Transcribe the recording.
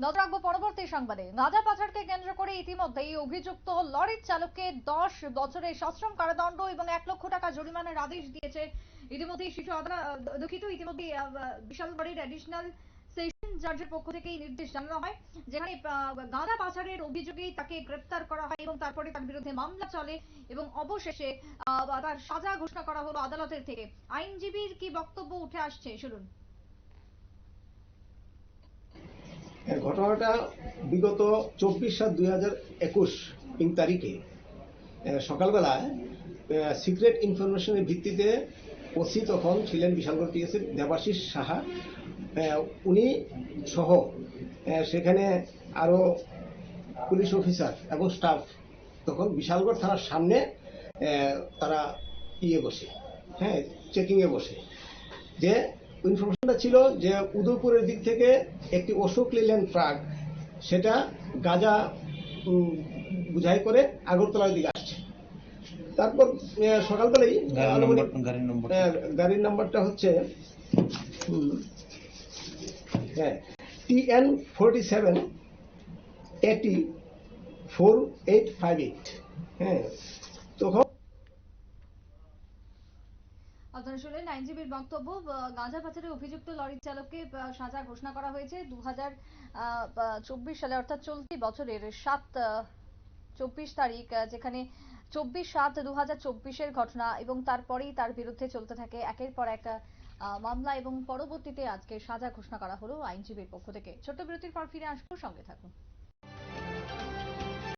নজর রাখব পরবর্তী সংবাদে। গাঁজা পাচারকে কেন্দ্র করে ইতিমধ্যেই অভিযুক্ত লরির চালককে দশ বছরের সশ্রম কারাদণ্ড এবং এক লক্ষ টাকা জরিমানার আদেশ দিয়েছে ইতিমধ্যেই শিশু আদালত দুঃখিত ইতিমধ্যে বিশালগড়ের অ্যাডিশনাল সেশন জাজের পক্ষ থেকে এই নির্দেশ জানানো হয়, যেখানে গাঁজা পাচারের অভিযোগেই তাকে গ্রেপ্তার করা হয় এবং তারপরে তার বিরুদ্ধে মামলা চলে এবং অবশেষে তার সাজা ঘোষণা করা হলো আদালতের থেকে। আইনজীবীর কি বক্তব্য উঠে আসছে? শুনুন হ্যাঁ, ঘটনাটা বিগত চব্বিশ সাত দুই হাজার একুশ তিন তারিখে সকালবেলায় সিক্রেট ইনফরমেশনের ভিত্তিতে ওসি তখন ছিলেন বিশালগড় টিএসের দেবাশিস সাহা। উনি সহ সেখানে আরও পুলিশ অফিসার এবং স্টাফ তখন বিশালগড় থানার সামনে তারা ইয়ে বসে হ্যাঁ চেকিংয়ে বসে। যে ইনফরমেশনটা ছিল যে উদয়পুরের দিক থেকে একটি অশোক লিল্যান্ড ট্রাক সেটা গাজা বুঝাই করে আগরতলার দিকে আসছে। তারপর আহ, সকালবেলায় গাড়ির নাম্বারটা। হচ্ছে হুম, হ্যাঁ TN forty seven AT four eight five eight. হ্যাঁ তখন আপনারা শুনলেন আইনজীবীর বক্তব্য গাঁজা পাচারের অভিযুক্ত লরির চালককে সাজা ঘোষণা করা হয়েছে। দু হাজার চব্বিশ সালে অর্থাৎ চলতি বছরের সাত চব্বিশ তারিখ যেখানে চব্বিশ সাত দু হাজার ঘটনা এবং তারপরেই তার বিরুদ্ধে চলতে থাকে একের পর এক মামলা এবং পরবর্তীতে আজকে সাজা ঘোষণা করা হলো আইনজীবীর পক্ষ থেকে। ছোট্ট বিরতির পর ফিরে আসব, সঙ্গে থাকুন।